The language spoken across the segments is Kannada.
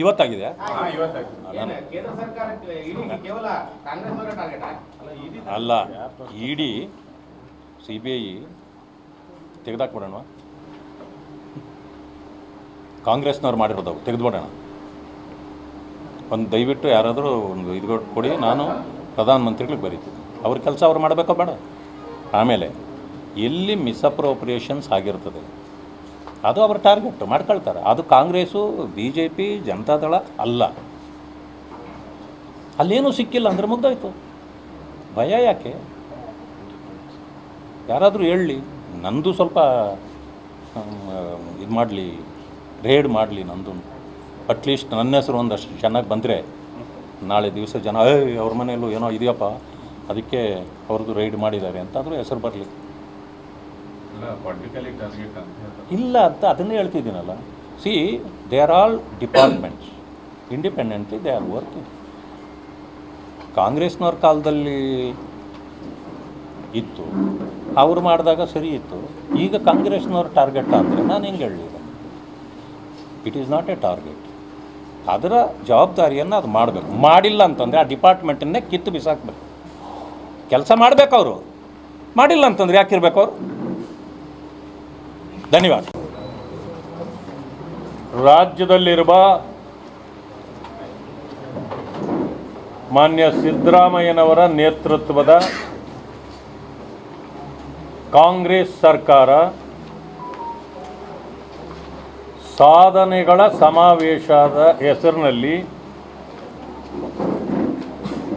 ಇವತ್ತಾಗಿದೆ? ಅಲ್ಲ. ಇಡಿ ಸಿ ಬಿ ಐ ತೆಗೆದಾಕ್ಬಿಡೋಣ. ಕಾಂಗ್ರೆಸ್ನವ್ರು ಮಾಡಿರೋದು ತೆಗೆದುಬಿಡೋಣ. ಒಂದು ದಯವಿಟ್ಟು ಯಾರಾದರೂ ಒಂದು ಇದು ಕೊಡಿ ನಾನು ಪ್ರಧಾನಮಂತ್ರಿಗಳಿಗೆ ಬರೀತೀನಿ. ಅವ್ರ ಕೆಲಸ ಅವ್ರು ಮಾಡಬೇಕೋ ಬೇಡ. ಆಮೇಲೆ ಎಲ್ಲಿ ಮಿಸ್ಅಪ್ರೋಪ್ರಿಯೇಷನ್ಸ್ ಆಗಿರ್ತದೆ? ಅದು ಅವರ ಟಾರ್ಗೆಟ್, ಮಾಡ್ಕೊಳ್ತಾರೆ. ಅದು Congress B J P Janata Dal ಅಲ್ಲ. ಅಲ್ಲೇನೂ ಸಿಕ್ಕಿಲ್ಲ ಅಂದ್ರೆ ಮುಗ್ದೋಯ್ತು. ಭಯ ಯಾಕೆ? ಯಾರಾದರೂ ಹೇಳಲಿ ನಂದು ಸ್ವಲ್ಪ ಇದು ಮಾಡಲಿ ರೇಡ್ ಮಾಡಲಿ ನಂದು. ಅಟ್ಲೀಸ್ಟ್ ನನ್ನ ಹೆಸರು ಒಂದಷ್ಟು ಚೆನ್ನಾಗಿ ಬಂದರೆ, ನಾಳೆ ದಿವಸ ಜನ, ಏಯ್, ಅವ್ರ ಮನೆಯಲ್ಲೂ ಏನೋ ಇದೆಯಪ್ಪ, ಅದಕ್ಕೆ ಅವ್ರದ್ದು ರೈಡ್ ಮಾಡಿದ್ದಾರೆ ಅಂತಾದರೂ ಹೆಸರು ಬರಲಿ ಪೊಲಿಟಿಕಲಿ ಟಾರ್ಗೆಟ್ ಅಂತ ಹೇಳ್ತಾರೆ ಇಲ್ಲ ಅಂತ ಅದನ್ನೇ ಹೇಳ್ತಿದ್ದೀನಲ್ಲ. See they are all departments independently they are working ಕಾಂಗ್ರೆಸ್ನವ್ರ ಕಾಲದಲ್ಲಿ ಇತ್ತು. ಅವ್ರು ಮಾಡಿದಾಗ ಸರಿ ಇತ್ತು. ಈಗ ಕಾಂಗ್ರೆಸ್ನವ್ರ ಟಾರ್ಗೆಟ್ ಅಂದರೆ ನಾನು ಹೆಂಗೆ ಹೇಳಲಿ it is not a target ಅದರ ಜವಾಬ್ದಾರಿಯನ್ನು ಅದು ಮಾಡಬೇಕು. ಮಾಡಿಲ್ಲ ಅಂತಂದರೆ ಆ ಡಿಪಾರ್ಟ್ಮೆಂಟನ್ನೇ ಕಿತ್ತು ಬಿಸಾಕ್ಬೇಕು. ಕೆಲಸ ಮಾಡಬೇಕು ಅವರು. ಮಾಡಿಲ್ಲ ಅಂತಂದರೆ ಯಾಕಿರ್ಬೇಕು ಅವರು? ಧನ್ಯವಾದ. ರಾಜ್ಯದಲ್ಲಿರುವ ಮಾನ್ಯ ಸಿದ್ದರಾಮಯ್ಯನವರ ನೇತೃತ್ವದ ಕಾಂಗ್ರೆಸ್ ಸರ್ಕಾರ ಸಾಧನೆಗಳ ಸಮಾವೇಶದ ಹೆಸರಿನಲ್ಲಿ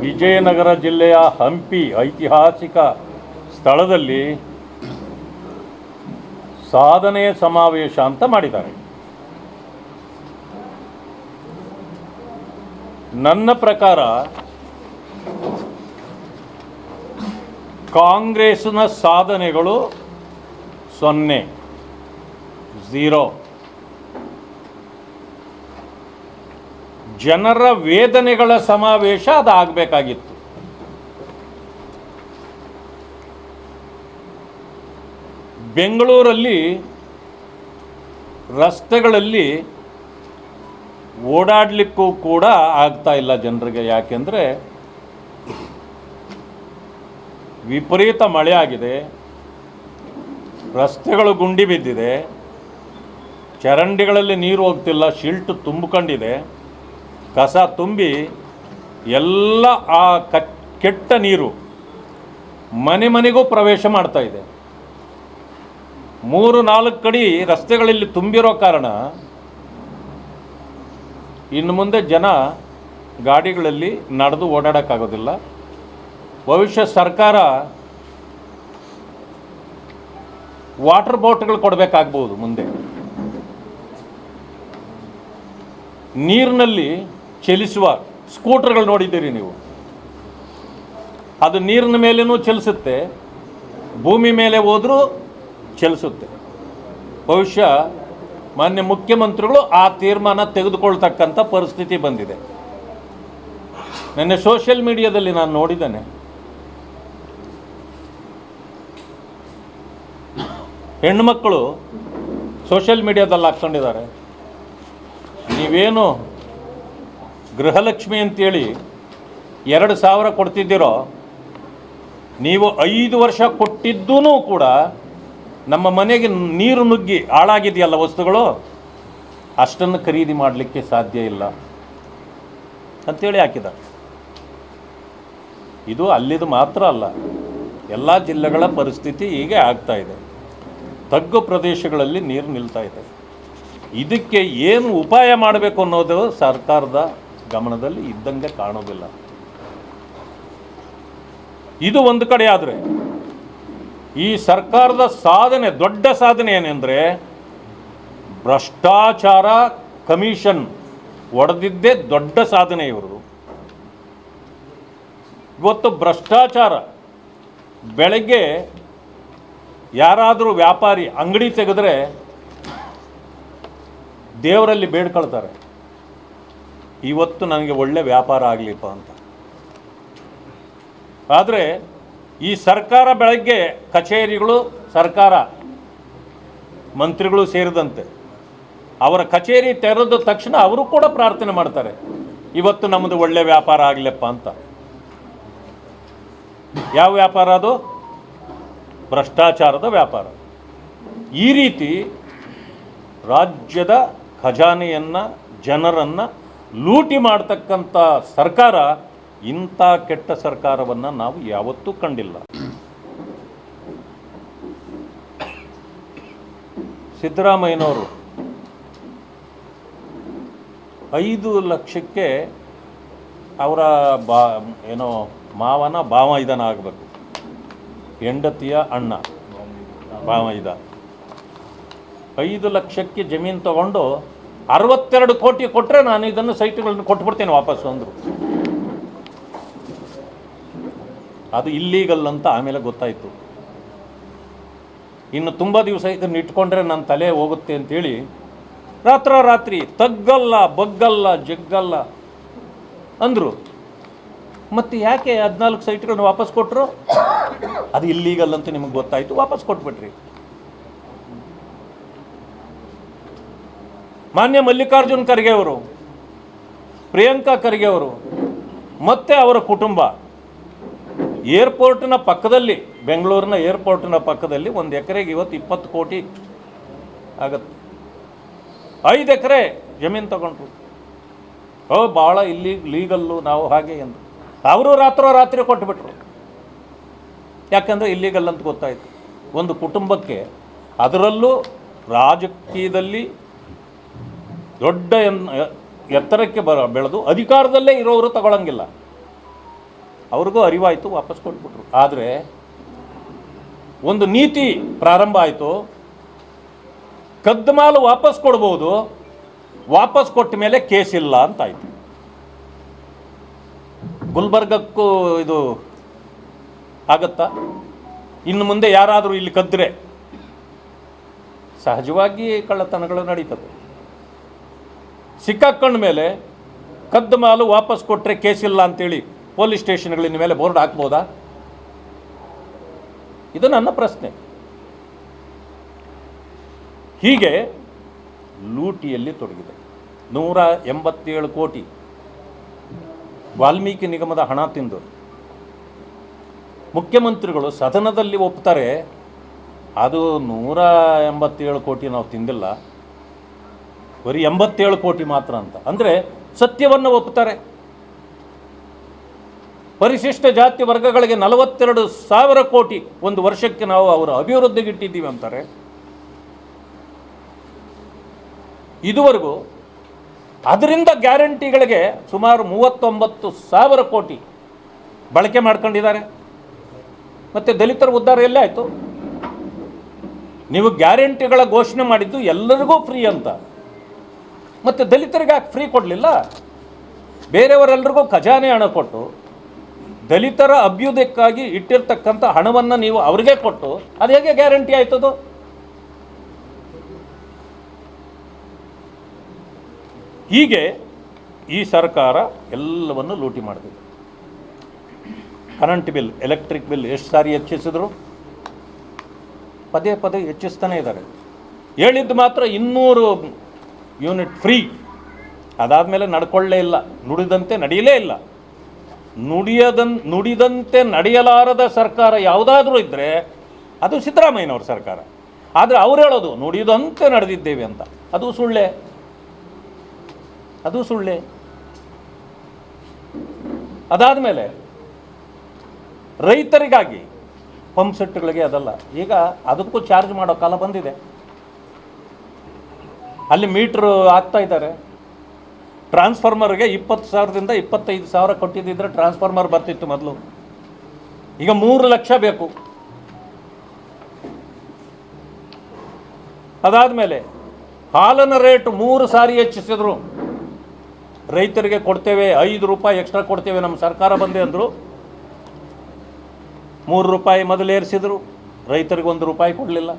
ವಿಜಯನಗರ ಜಿಲ್ಲೆಯ ಹಂಪಿ ಐತಿಹಾಸಿಕ ಸ್ಥಳದಲ್ಲಿ ಸಾಧನೆಯ ಸಮಾವೇಶ ಅಂತ ಮಾಡಿದ್ದಾರೆ. ನನ್ನ ಪ್ರಕಾರ ಕಾಂಗ್ರೆಸ್ನ ಸಾಧನೆಗಳು ಸೊನ್ನೆ ಝೀರೋ. ಜನರ ವೇದನೆಗಳ ಸಮಾವೇಶ ಅದು ಬೆಂಗಳೂರಲ್ಲಿ ರಸ್ತೆಗಳಲ್ಲಿ ಓಡಾಡಲಿಕ್ಕೂ ಕೂಡ ಆಗ್ತಾ ಇಲ್ಲ ಜನರಿಗೆ. ಯಾಕೆಂದರೆ ವಿಪರೀತ ಮಳೆ ಆಗಿದೆ, ರಸ್ತೆಗಳು ಗುಂಡಿ ಬಿದ್ದಿದೆ, ಚರಂಡಿಗಳಲ್ಲಿ ನೀರು ಹೋಗ್ತಿಲ್ಲ, ಶಿಲ್ಟ್ ತುಂಬಿಕೊಂಡಿದೆ, ಕಸ ತುಂಬಿ ಎಲ್ಲ ಆ ಕೆಟ್ಟ ನೀರು ಮನೆ ಮನೆಗೂ ಪ್ರವೇಶ ಮಾಡ್ತಾ ಮೂರು ನಾಲ್ಕು ಕಡೆ ರಸ್ತೆಗಳಲ್ಲಿ ತುಂಬಿರೋ ಕಾರಣ ಇನ್ನು ಮುಂದೆ ಜನ ಗಾಡಿಗಳಲ್ಲಿ ನಡೆದು ಓಡಾಡೋಕ್ಕಾಗೋದಿಲ್ಲ. ಭವಿಷ್ಯ ಸರ್ಕಾರ ವಾಟರ್ ಬೋಟ್ಗಳು ಕೊಡಬೇಕಾಗ್ಬೋದು ಮುಂದೆ. ನೀರಿನಲ್ಲಿ ಚಲಿಸುವ ಸ್ಕೂಟರ್ಗಳು ನೋಡಿದ್ದೀರಿ ನೀವು. ಅದು ನೀರಿನ ಮೇಲೇನೂ ಚಲಿಸುತ್ತೆ. ಭೂಮಿ ಮೇಲೆ ಹೋದರೂ ಚಲಿಸುತ್ತೆ. ಬಹುಶಃ ಮಾನ್ಯ ಮುಖ್ಯಮಂತ್ರಿಗಳು ಆ ತೀರ್ಮಾನ ತೆಗೆದುಕೊಳ್ತಕ್ಕಂಥ ಪರಿಸ್ಥಿತಿ ಬಂದಿದೆ. ನಿನ್ನೆ ಸೋಷಿಯಲ್ ಮೀಡಿಯಾದಲ್ಲಿ ನಾನು ನೋಡಿದ್ದೇನೆ. ಹೆಣ್ಣುಮಕ್ಕಳು ಸೋಷಿಯಲ್ ಮೀಡಿಯಾದಲ್ಲಿ ಹಾಕ್ಕೊಂಡಿದ್ದಾರೆ ನೀವೇನು ಗೃಹಲಕ್ಷ್ಮಿ ಅಂತೇಳಿ ಎರಡು ಸಾವಿರ ಕೊಡ್ತಿದ್ದೀರೋ, ನೀವು ಐದು ವರ್ಷ ಕೊಟ್ಟಿದ್ದೂ ಕೂಡ ನಮ್ಮ ಮನೆಗೆ ನೀರು ನುಗ್ಗಿ ಹಾಳಾಗಿದೆಯಲ್ಲ ವಸ್ತುಗಳು? ಅಷ್ಟನ್ನು ಖರೀದಿ ಮಾಡಲಿಕ್ಕೆ ಸಾಧ್ಯ ಇಲ್ಲ. ಅಂತೇಳಿ ಹಾಕಿದ ಇದು ಅಲ್ಲಿದು ಮಾತ್ರ ಅಲ್ಲ. ಎಲ್ಲ ಜಿಲ್ಲೆಗಳ ಪರಿಸ್ಥಿತಿ ಹೀಗೆ ಆಗ್ತಾ ಇದೆ. ತಗ್ಗು ಪ್ರದೇಶಗಳಲ್ಲಿ ನೀರು ನಿಲ್ತಾ ಇದೆ. ಇದಕ್ಕೆ ಏನು ಉಪಾಯ ಮಾಡಬೇಕು ಅನ್ನೋದು ಸರ್ಕಾರದ ಗಮನದಲ್ಲಿ ಇದ್ದಂಗೆ ಕಾಣೋದಿಲ್ಲ. ಇದು ಒಂದು ಕಡೆ ಆದರೆ ಈ ಸರ್ಕಾರದ ಸಾಧನೆ, ದೊಡ್ಡ ಸಾಧನೆ ಏನೆಂದರೆ ಭ್ರಷ್ಟಾಚಾರ ಕಮಿಷನ್ ಒಡೆದಿದ್ದೇ ದೊಡ್ಡ ಸಾಧನೆ ಇವರು ಇವತ್ತು ಭ್ರಷ್ಟಾಚಾರ, ಬೆಳಗ್ಗೆ ಯಾರಾದರೂ ವ್ಯಾಪಾರಿ ಅಂಗಡಿ ತೆಗೆದ್ರೆ ದೇವರಲ್ಲಿ ಬೇಡ್ಕೊಳ್ತಾರೆ ಇವತ್ತು ನನಗೆ ಒಳ್ಳೆ ವ್ಯಾಪಾರ ಆಗಲಿಪ್ಪ ಅಂತ. ಆದರೆ ಈ ಸರ್ಕಾರ ಬೆಳಗ್ಗೆ ಕಚೇರಿಗಳು, ಸರ್ಕಾರ ಮಂತ್ರಿಗಳು ಸೇರಿದಂತೆ ಅವರ ಕಚೇರಿ ತೆರೆದ ತಕ್ಷಣ ಅವರು ಕೂಡ ಪ್ರಾರ್ಥನೆ ಮಾಡ್ತಾರೆ. ಇವತ್ತು ನಮ್ಮದು ಒಳ್ಳೆ ವ್ಯಾಪಾರ ಆಗಲಪ್ಪ ಅಂತ. ಯಾವ ವ್ಯಾಪಾರ ಅದು? ಭ್ರಷ್ಟಾಚಾರದ ವ್ಯಾಪಾರ. ಈ ರೀತಿ ರಾಜ್ಯದ ಖಜಾನೆಯನ್ನು, ಜನರನ್ನು ಲೂಟಿ ಮಾಡ್ತಕ್ಕಂಥ ಸರ್ಕಾರ ಇಂಥ ಕೆಟ್ಟ ಸರ್ಕಾರವನ್ನು ನಾವು ಯಾವತ್ತೂ ಕಂಡಿಲ್ಲ. ಸಿದ್ದರಾಮಯ್ಯನವರು ಐದು ಲಕ್ಷಕ್ಕೆ ಅವರ ಬಾ, ಏನೋ ಮಾವನ ಭಾವ ಇದನ ಆಗಬೇಕು. ಹೆಂಡತಿಯ ಅಣ್ಣ ಭಾವ ಇದ ಐದು ಲಕ್ಷಕ್ಕೆ ಜಮೀನು ತಗೊಂಡು ಅರವತ್ತೆರಡು ಕೋಟಿ ಕೊಟ್ಟರೆ ನಾನು ಇದನ್ನು ಸೈಟ್ಗಳನ್ನು ಕೊಟ್ಬಿಡ್ತೇನೆ ವಾಪಸ್ಸು ಅಂದರು. ಅದು ಇಲ್ಲೀಗಲ್ ಅಂತ ಆಮೇಲೆ ಗೊತ್ತಾಯಿತು. ಇನ್ನು ತುಂಬ ದಿವಸ ಇದನ್ನು ಇಟ್ಕೊಂಡ್ರೆ ನನ್ನ ತಲೆ ಹೋಗುತ್ತೆ ಅಂತೇಳಿ ರಾತ್ರೋರಾತ್ರಿ ತಗ್ಗಲ್ಲ, ಬಗ್ಗಲ್ಲ, ಜಗ್ಗಲ್ಲ ಅಂದರು. ಮತ್ತು ಯಾಕೆ ಹದಿನಾಲ್ಕು ಸೈಟ್ಗಳನ್ನ ವಾಪಸ್ ಕೊಟ್ಟರು ಅದು ಇಲ್ಲೀಗಲ್ ಅಂತ ನಿಮಗೆ ಗೊತ್ತಾಯಿತು, ವಾಪಸ್ ಕೊಟ್ಬಿಟ್ರಿ. ಮಾನ್ಯ ಮಲ್ಲಿಕಾರ್ಜುನ್ ಖರ್ಗೆ ಅವರು, ಪ್ರಿಯಾಂಕಾ ಖರ್ಗೆ ಅವರು, ಮತ್ತೆ ಅವರ ಕುಟುಂಬ. ಏರ್ಪೋರ್ಟ್ನ ಪಕ್ಕದಲ್ಲಿ, ಬೆಂಗಳೂರಿನ ಏರ್ಪೋರ್ಟ್ನ ಪಕ್ಕದಲ್ಲಿ ಒಂದು ಎಕರೆಗೆ ಇವತ್ತು ಇಪ್ಪತ್ತು ಕೋಟಿ ಆಗತ್ತೆ. ಐದು ಎಕರೆ ಜಮೀನು ತಗೊಂಡ್ರು. ಓ ಭಾಳ ಇಲ್ಲಿ ಲೀಗಲ್ಲು, ನಾವು ಹಾಗೆ ಎಂದು. ಅವರು ರಾತ್ರೋ ರಾತ್ರಿ ಕೊಟ್ಟುಬಿಟ್ರು ಯಾಕಂದರೆ ಇಲ್ಲಿಗಲ್ ಅಂತ ಗೊತ್ತಾಯಿತು. ಒಂದು ಕುಟುಂಬಕ್ಕೆ ಅದರಲ್ಲೂ ರಾಜಕೀಯದಲ್ಲಿ ದೊಡ್ಡ ಎನ್ ಎತ್ತರಕ್ಕೆ ಬರ ಬೆಳೆದು ಅಧಿಕಾರದಲ್ಲೇ ಇರೋರು ತಗೊಳ್ಳಂಗಿಲ್ಲ ಅವ್ರಿಗೂ ಅರಿವಾಯಿತು, ವಾಪಸ್ ಕೊಟ್ಬಿಟ್ರು. ಆದರೆ ಒಂದು ನೀತಿ ಪ್ರಾರಂಭ ಆಯಿತು. ಕದ್ದ ಮಾಲು ವಾಪಸ್ ಕೊಡ್ಬೋದು, ವಾಪಸ್ ಕೊಟ್ಟ ಮೇಲೆ ಕೇಸ್ ಇಲ್ಲ ಅಂತ ಆಯಿತು ಗುಲ್ಬರ್ಗಕ್ಕೂ ಇದು ಆಗತ್ತಾ? ಇನ್ನು ಮುಂದೆ ಯಾರಾದರೂ ಇಲ್ಲಿ ಕದ್ದರೆ ಸಹಜವಾಗಿ ಕಳ್ಳತನಗಳು ನಡೀತದೆ ಸಿಕ್ಕಾಕೊಂಡ ಮೇಲೆ ಕದ್ದು ಮಾಲು ವಾಪಸ್ ಕೊಟ್ಟರೆ ಕೇಸಿಲ್ಲ ಅಂತೇಳಿ ಪೊಲೀಸ್ ಸ್ಟೇಷನ್ಗಳಿನ ಮೇಲೆ ಬೋರ್ಡ್ ಹಾಕ್ಬೋದಾ? ಇದು ನನ್ನ ಪ್ರಶ್ನೆ. ಹೀಗೆ ಲೂಟಿಯಲ್ಲಿ ತೊಡಗಿದೆ. ನೂರ ಎಂಬತ್ತೇಳು ಕೋಟಿ. ವಾಲ್ಮೀಕಿ ನಿಗಮದ ಹಣ ತಿಂದು. ಮುಖ್ಯಮಂತ್ರಿಗಳು ಸದನದಲ್ಲಿ ಒಪ್ತಾರೆ, ಅದು ನೂರ ಎಂಬತ್ತೇಳು ಕೋಟಿ ನಾವು ತಿಂದಿಲ್ಲ. ಬರೀ ಎಂಬತ್ತೇಳು ಕೋಟಿ ಮಾತ್ರ ಅಂತ. ಅಂದರೆ ಸತ್ಯವನ್ನು ಒಪ್ತಾರೆ. ಪರಿಶಿಷ್ಟ ಜಾತಿ ವರ್ಗಗಳಿಗೆ ನಲವತ್ತೆರಡು ಸಾವಿರ ಕೋಟಿ ಒಂದು ವರ್ಷಕ್ಕೆ ನಾವು ಅವರ ಅಭಿವೃದ್ಧಿಗೆ ಇಟ್ಟಿದ್ದೀವಿ ಅಂತಾರೆ. ಇದುವರೆಗೂ ಅದರಿಂದ ಗ್ಯಾರಂಟಿಗಳಿಗೆ ಸುಮಾರು ಮೂವತ್ತೊಂಬತ್ತು ಸಾವಿರ ಕೋಟಿ ಬಳಕೆ ಮಾಡ್ಕೊಂಡಿದ್ದಾರೆ. ಮತ್ತು ದಲಿತರ ಉದ್ಧಾರ ಎಲ್ಲೇ ಆಯಿತು? ನೀವು ಗ್ಯಾರಂಟಿಗಳ ಘೋಷಣೆ ಮಾಡಿದ್ದು ಎಲ್ಲರಿಗೂ ಫ್ರೀ ಅಂತ. ಮತ್ತು ದಲಿತರಿಗೆ ಫ್ರೀ ಕೊಡಲಿಲ್ಲ? ಬೇರೆಯವರೆಲ್ಲರಿಗೂ ಖಜಾನೆ ಹಣ ಕೊಟ್ಟು ದಲಿತರ ಅಭ್ಯುದಯಕ್ಕಾಗಿ ಇಟ್ಟಿರ್ತಕ್ಕಂಥ ಹಣವನ್ನು ನೀವು ಅವರಿಗೆ ಕೊಟ್ಟು, ಅದು ಹೇಗೆ ಗ್ಯಾರಂಟಿ ಆಯ್ತದು ಹೀಗೆ ಈ ಸರ್ಕಾರ ಎಲ್ಲವನ್ನು ಲೂಟಿ ಮಾಡಿದೆ. ಕರೆಂಟ್ ಬಿಲ್, ಎಲೆಕ್ಟ್ರಿಕ್ ಬಿಲ್ ಎಷ್ಟು ಸಾರಿ ಹೆಚ್ಚಿಸಿದ್ರು? ಪದೇ ಪದೇ ಹೆಚ್ಚಿಸ್ತಾನೆ ಇದ್ದಾರೆ. ಹೇಳಿದ್ದು ಮಾತ್ರ ಇನ್ನೂರು ಯೂನಿಟ್ ಫ್ರೀ. ಅದಾದಮೇಲೆ ನಡ್ಕೊಳ್ಳೇ ಇಲ್ಲ. ನುಡಿದಂತೆ ನಡೆಯಲೇ ಇಲ್ಲ. ನುಡಿಯದನ್, ನುಡಿದಂತೆ ನಡೆಯಲಾರದ ಸರ್ಕಾರ ಯಾವುದಾದ್ರೂ ಇದ್ದರೆ ಅದು ಸಿದ್ದರಾಮಯ್ಯನವ್ರ ಸರ್ಕಾರ. ಆದರೆ ಅವ್ರು ಹೇಳೋದು, ನುಡಿದಂತೆ ನಡೆದಿದ್ದೇವೆ ಅಂತ. ಅದು ಸುಳ್ಳೆ. ಅದು ಸುಳ್ಳೆ. ಅದಾದ ಮೇಲೆ ರೈತರಿಗಾಗಿ ಪಂಪ್ ಸೆಟ್ಗಳಿಗೆ ಅದಲ್ಲ. ಈಗ ಅದಕ್ಕೂ ಚಾರ್ಜ್ ಮಾಡೋ ಕಾಲ ಬಂದಿದೆ. ಅಲ್ಲಿ ಮೀಟ್ರ್ ಆಗ್ತಾ ಇದ್ದಾರೆ. ಟ್ರಾನ್ಸ್ಫಾರ್ಮರ್ಗೆ ಇಪ್ಪತ್ತು ಸಾವಿರದಿಂದ ಇಪ್ಪತ್ತೈದು ಸಾವಿರ ಕೊಟ್ಟಿದ್ದಿದ್ರೆ ಟ್ರಾನ್ಸ್ಫಾರ್ಮರ್ ಬರ್ತಿತ್ತು ಮೊದಲು. ಈಗ ಮೂರು ಲಕ್ಷ ಬೇಕು. ಅದಾದಮೇಲೆ ಹಾಲಿನ ರೇಟ್ ಮೂರು ಸಾರಿ ಹೆಚ್ಚಿಸಿದ್ರು. ರೈತರಿಗೆ ಕೊಡ್ತೇವೆ, ಐದು ರೂಪಾಯಿ ಎಕ್ಸ್ಟ್ರಾ ಕೊಡ್ತೇವೆ, ನಮ್ಮ ಸರ್ಕಾರ ಬಂದೆ ಅಂದರು. ಮೂರು ರೂಪಾಯಿ ಮೊದಲು ಏರಿಸಿದ್ರು, ರೈತರಿಗೆ ಒಂದು ರೂಪಾಯಿ ಕೊಡಲಿಲ್ಲ.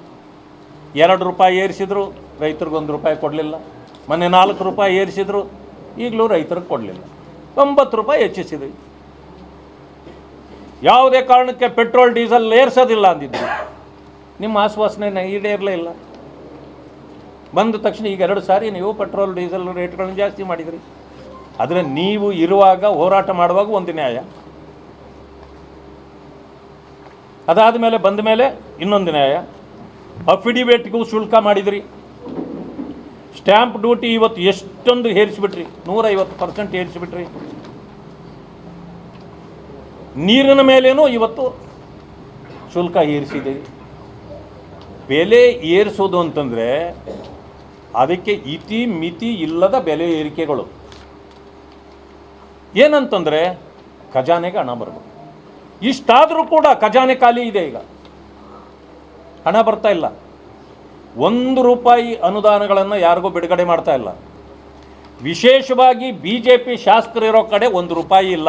ಎರಡು ರೂಪಾಯಿ ಏರಿಸಿದ್ರು, ರೈತರಿಗೆ ಒಂದು ರೂಪಾಯಿ ಕೊಡಲಿಲ್ಲ. ಮೊನ್ನೆ ನಾಲ್ಕು ರೂಪಾಯಿ ಏರಿಸಿದ್ರು ಈಗಲೂ ರೈತರಿಗೆ ಕೊಡಲಿಲ್ಲ. ಒಂಬತ್ತು ರೂಪಾಯಿ ಹೆಚ್ಚಿಸಿದ್ವಿ. ಯಾವುದೇ ಕಾರಣಕ್ಕೆ ಪೆಟ್ರೋಲ್, ಡೀಸೆಲ್ ಏರ್ಸೋದಿಲ್ಲ ಅಂದಿದ್ದು ನಿಮ್ಮ ಆಶ್ವಾಸನೆ ಈಡೇರಲೇ ಇಲ್ಲ. ಬಂದ ತಕ್ಷಣ ಈಗ ಎರಡು ಸಾರಿ ನೀವು ಪೆಟ್ರೋಲ್, ಡೀಸೆಲ್ ರೇಟ್ಗಳನ್ನು ಜಾಸ್ತಿ ಮಾಡಿದ್ರಿ. ಆದರೆ ನೀವು ಇರುವಾಗ ಹೋರಾಟ ಮಾಡುವಾಗ ಒಂದು ನ್ಯಾಯ. ಅದಾದ ಮೇಲೆ ಬಂದ ಮೇಲೆ ಇನ್ನೊಂದು ನ್ಯಾಯ. ಅಫಿಡಿವೇಟ್ಗೂ ಶುಲ್ಕ ಮಾಡಿದ್ರಿ. ಸ್ಟ್ಯಾಂಪ್ ಡ್ಯೂಟಿ ಇವತ್ತು ಎಷ್ಟೊಂದು ಏರಿಸಿಬಿಟ್ರಿ? ನೂರೈವತ್ತು ಪರ್ಸೆಂಟ್ ಏರಿಸಿಬಿಟ್ರಿ. ನೀರಿನ ಮೇಲೇನೂ ಇವತ್ತು ಶುಲ್ಕ ಏರಿಸಿದೆ. ಬೆಲೆ ಏರಿಸೋದು ಅಂತಂದರೆ ಅದಕ್ಕೆ ಇತಿ ಮಿತಿ ಇಲ್ಲದ ಬೆಲೆ ಏರಿಕೆಗಳು. ಏನಂತಂದರೆ ಖಜಾನೆಗೆ ಹಣ ಬರಬೇಕು. ಇಷ್ಟಾದರೂ ಕೂಡ ಖಜಾನೆ ಖಾಲಿ ಇದೆ ಈಗ. ಹಣ ಬರ್ತಾ ಇಲ್ಲ. ಒಂದು ರೂಪಾಯಿ ಅನುದಾನಗಳನ್ನು ಯಾರಿಗೂ ಬಿಡುಗಡೆ ಮಾಡ್ತಾ ಇಲ್ಲ. ವಿಶೇಷವಾಗಿ ಬಿ ಜೆ ಪಿ ಶಾಸಕರಿರೋ ಕಡೆ ಒಂದು ರೂಪಾಯಿ ಇಲ್ಲ.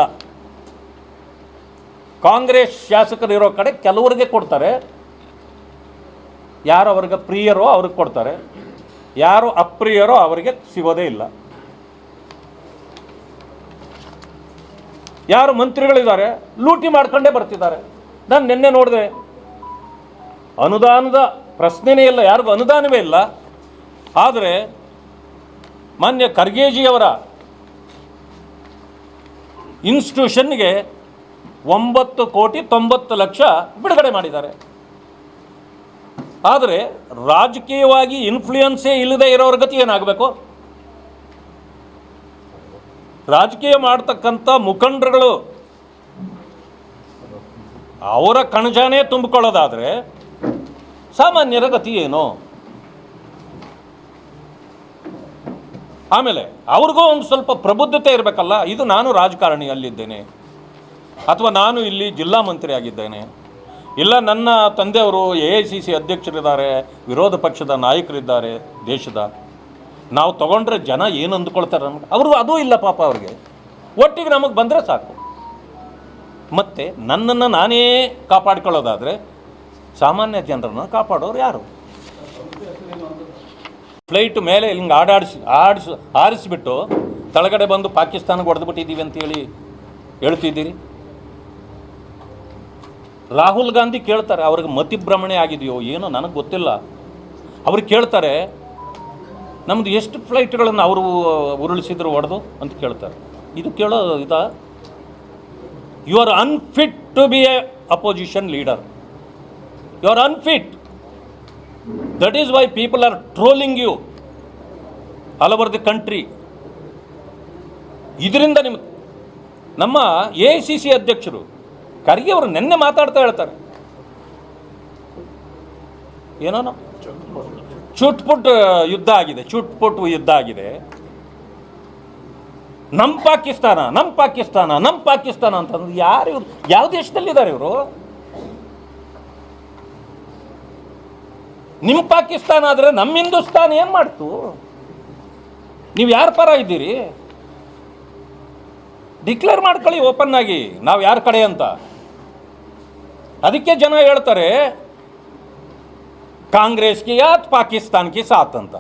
ಕಾಂಗ್ರೆಸ್ ಶಾಸಕರಿರೋ ಕಡೆ ಕೆಲವರಿಗೆ ಕೊಡ್ತಾರೆ. ಯಾರು ಅವ್ರಿಗೆ ಪ್ರಿಯರೋ ಅವ್ರಿಗೆ ಕೊಡ್ತಾರೆ. ಯಾರು ಅಪ್ರಿಯರೋ ಅವರಿಗೆ ಸಿಗೋದೇ ಇಲ್ಲ. ಯಾರು ಮಂತ್ರಿಗಳಿದ್ದಾರೆ, ಲೂಟಿ ಮಾಡ್ಕೊಂಡೇ ಬರ್ತಿದ್ದಾರೆ. ನಾನು ನಿನ್ನೆ ನೋಡಿದೆ. ಅನುದಾನದ ಪ್ರಶ್ನೆನೇ ಇಲ್ಲ, ಯಾರಿಗೂ ಅನುದಾನವೇ ಇಲ್ಲ. ಆದರೆ, ಮಾನ್ಯ ಖರ್ಗೇಜಿಯವರ ಇನ್ಸ್ಟಿಟ್ಯೂಷನ್ಗೆ ಒಂಬತ್ತು ಕೋಟಿ ತೊಂಬತ್ತು ಲಕ್ಷ ಬಿಡುಗಡೆ ಮಾಡಿದ್ದಾರೆ. ಆದರೆ, ರಾಜಕೀಯವಾಗಿ ಇನ್ಫ್ಲೂಯೆನ್ಸೇ ಇಲ್ಲದೆ ಇರೋರ ಗತಿ ಏನಾಗಬೇಕು? ರಾಜಕೀಯ ಮಾಡ್ತಕ್ಕಂಥ ಮುಖಂಡರುಗಳು ಅವರ ಕಣಜಾನೇ ತುಂಬಿಕೊಳ್ಳೋದಾದರೆ ಸಾಮಾನ್ಯರ ಗತಿ ಏನು? ಆಮೇಲೆ, ಅವ್ರಿಗೂ ಒಂದು ಸ್ವಲ್ಪ ಪ್ರಬುದ್ಧತೆ ಇರಬೇಕಲ್ಲ, ಇದು ನಾನು ರಾಜಕಾರಣಿ ಅಲ್ಲಿದ್ದೇನೆ ಅಥವಾ ನಾನು ಇಲ್ಲಿ ಜಿಲ್ಲಾ ಮಂತ್ರಿ ಆಗಿದ್ದೇನೆ ಇಲ್ಲ, ನನ್ನ ತಂದೆಯವರು ಎ ಐ ಸಿ ಸಿ ಅಧ್ಯಕ್ಷರಿದ್ದಾರೆ, ವಿರೋಧ ಪಕ್ಷದ ನಾಯಕರಿದ್ದಾರೆ ದೇಶದ. ನಾವು ತಗೊಂಡ್ರೆ ಜನ ಏನು ಅಂದ್ಕೊಳ್ತಾರೆ ನಮ್ಗೆ ಅವರು ಅದೂ ಇಲ್ಲ ಪಾಪ ಅವ್ರಿಗೆ. ಒಟ್ಟಿಗೆ ನಮಗೆ ಬಂದರೆ ಸಾಕು. ಮತ್ತು ನನ್ನನ್ನು ನಾನೇ ಕಾಪಾಡ್ಕೊಳ್ಳೋದಾದರೆ ಸಾಮಾನ್ಯ ಜನರನ್ನು ಕಾಪಾಡೋರು ಯಾರು? ಫ್ಲೈಟ್ ಮೇಲೆ ಹಿಂಗೆ ಆಡಾಡಿಸಿ, ಆಡಿಸಿ, ಆರಿಸಿಬಿಟ್ಟು ತಳಗಡೆ ಬಂದು ಪಾಕಿಸ್ತಾನಕ್ಕೆ ಹೊಡೆದ್ಬಿಟ್ಟಿದ್ದೀವಿ ಅಂತೇಳಿ ಹೇಳ್ತಿದ್ದೀರಿ? ರಾಹುಲ್ ಗಾಂಧಿ ಕೇಳ್ತಾರೆ, ಅವ್ರಿಗೆ ಮತಿಭ್ರಮಣೆ ಆಗಿದೆಯೋ ಏನೋ ನನಗೆ ಗೊತ್ತಿಲ್ಲ. ಅವ್ರು ಕೇಳ್ತಾರೆ ನಮ್ಮದು ಎಷ್ಟು ಫ್ಲೈಟ್ಗಳನ್ನು ಅವರು ಉರುಳಿಸಿದ್ರು ಹೊಡೆದು ಅಂತ ಕೇಳ್ತಾರೆ. ಇದು ಕೇಳೋ ಇದು? You are unfit to be a opposition leader you are unfit that is why people are trolling you all over the country ಇದರಿಂದ ನಿಮ್ಮ ನಮ್ಮ ಎ ಸಿ ಸಿ ಅಧ್ಯಕ್ಷರು, ಖರ್ಗೆ ಅವರು ನಿನ್ನೆ ಮಾತಾಡ್ತಾ ಹೇಳ್ತಾರೆ. ಏನೋ ಚುಟ್ಪುಟ್ ಯುದ್ಧ ಆಗಿದೆ, ಚುಟ್ಪುಟ್ ಯುದ್ಧ ಆಗಿದೆ. ನಮ್ಮ ಪಾಕಿಸ್ತಾನ ನಮ್ಮ ಪಾಕಿಸ್ತಾನ ನಮ್ಮ ಪಾಕಿಸ್ತಾನ ಅಂತಂದ್ರೆ ಯಾರು ಇವ್ರು, ಯಾವ ದೇಶದಲ್ಲಿದ್ದಾರೆ ಇವರು? ನಿಮ್ಮ ಪಾಕಿಸ್ತಾನ ಆದರೆ ನಮ್ಮ ಹಿಂದೂಸ್ತಾನ ಏನು ಮಾಡ್ತು? ನೀವು ಯಾರ ಪರ ಇದ್ದೀರಿ? ಡಿಕ್ಲೇರ್ ಮಾಡ್ಕೊಳ್ಳಿ ಓಪನ್ ಆಗಿ, ನಾವು ಯಾರ ಕಡೆ ಅಂತ. ಅದಕ್ಕೆ ಜನ ಹೇಳ್ತಾರೆ ಕಾಂಗ್ರೆಸ್ಗೆ ಯಾತ್ ಪಾಕಿಸ್ತಾನ್ಗೆ ಸಾತ್ ಅಂತ.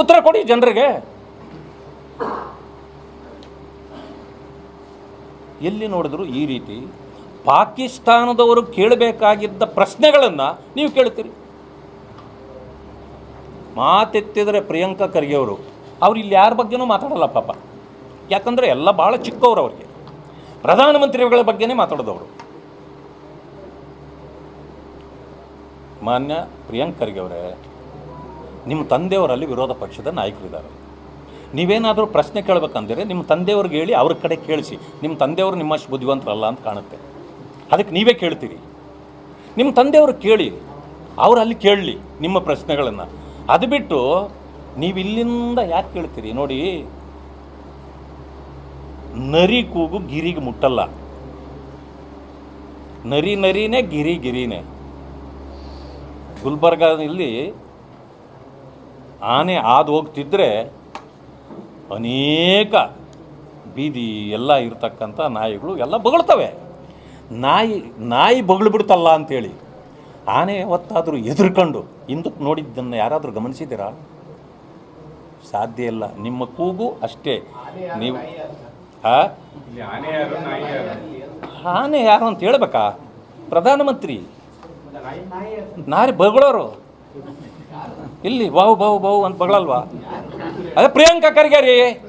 ಉತ್ತರ ಕೊಡಿ ಜನರಿಗೆ. ಎಲ್ಲಿ ನೋಡಿದ್ರು ಈ ರೀತಿ ಪಾಕಿಸ್ತಾನದವರು ಕೇಳಬೇಕಾಗಿದ್ದ ಪ್ರಶ್ನೆಗಳನ್ನು ನೀವು ಕೇಳ್ತೀರಿ ಮಾತೆತ್ತಿದರೆ ಪ್ರಿಯಾಂಕಾ ಖರ್ಗೆ ಅವರು ಅವ್ರು ಇಲ್ಲಿ ಯಾರ ಬಗ್ಗೆನೂ ಮಾತಾಡಲ್ಲ ಪಾಪ. ಯಾಕಂದರೆ ಎಲ್ಲ ಭಾಳ ಚಿಕ್ಕವರು ಅವ್ರಿಗೆ. ಪ್ರಧಾನಮಂತ್ರಿಗಳ ಬಗ್ಗೆನೇ ಮಾತಾಡೋದವರು. ಮಾನ್ಯ ಪ್ರಿಯಾಂಕ್ ಖರ್ಗೆ ಅವರೇ ನಿಮ್ಮ ತಂದೆಯವರಲ್ಲಿ ವಿರೋಧ ಪಕ್ಷದ ನಾಯಕರಿದ್ದಾರೆ. ನೀವೇನಾದರೂ ಪ್ರಶ್ನೆ ಕೇಳಬೇಕಂದ್ರೆ ನಿಮ್ಮ ತಂದೆಯವ್ರಿಗೆ ಹೇಳಿ ಅವ್ರ ಕಡೆ ಕೇಳಿಸಿ. ನಿಮ್ಮ ತಂದೆಯವರು ನಿಮ್ಮಷ್ಟು ಬುದ್ಧಿವಂತರಲ್ಲ ಅಂತ ಕಾಣುತ್ತೆ. ಅದಕ್ಕೆ ನೀವೇ ಕೇಳ್ತೀರಿ. ನಿಮ್ಮ ತಂದೆಯವರು ಕೇಳಿ, ಅವರು ಅಲ್ಲಿ ಕೇಳಲಿ ನಿಮ್ಮ ಪ್ರಶ್ನೆಗಳನ್ನು. ಅದು ಬಿಟ್ಟು ನೀವು ಇಲ್ಲಿಂದ ಯಾಕೆ ಕೇಳ್ತೀರಿ? ನೋಡಿ, ನರಿ ಕೂಗು ಗಿರಿಗೆ ಮುಟ್ಟಲ್ಲ. ನರಿ ನರಿನೇ ಗಿರಿ ಗಿರಿನೇ. ಗುಲ್ಬರ್ಗಾದಲ್ಲಿ ಆನೆ ಹಾದು ಹೋಗ್ತಿದ್ರೆ ಅನೇಕ ಬೀದಿ ಎಲ್ಲ ಇರತಕ್ಕಂಥ ನಾಯಿಗಳು ಎಲ್ಲ ಬೊಗಳ್ತವೆ. ನಾಯಿ ನಾಯಿ ಬೊಗಳು ಬಿಡ್ತಲ್ಲ ಅಂತೇಳಿ. ಆನೆ ಯಾವತ್ತಾದರೂ ಎದುರ್ಕೊಂಡು ಹಿಂದಕ್ಕೆ ನೋಡಿದ್ದನ್ನು ಯಾರಾದರೂ ಗಮನಿಸಿದ್ದೀರಾ? ಸಾಧ್ಯ ಇಲ್ಲ. ನಿಮ್ಮ ಕೂಗು ಅಷ್ಟೇ. ನೀವು ಆನೆ ಯಾರು ಅಂತ ಹೇಳ್ಬೇಕಾ? ಪ್ರಧಾನಮಂತ್ರಿ. ನಾರಿ ಬಗಳೋರು. ಇಲ್ಲಿ ಬಾವು ಬಾವು ಬಾವು ಅಂತ ಬಗಳಲ್ವಾ? ಅದೇ ಪ್ರಿಯಾಂಕಾ ಖರ್ಗೆ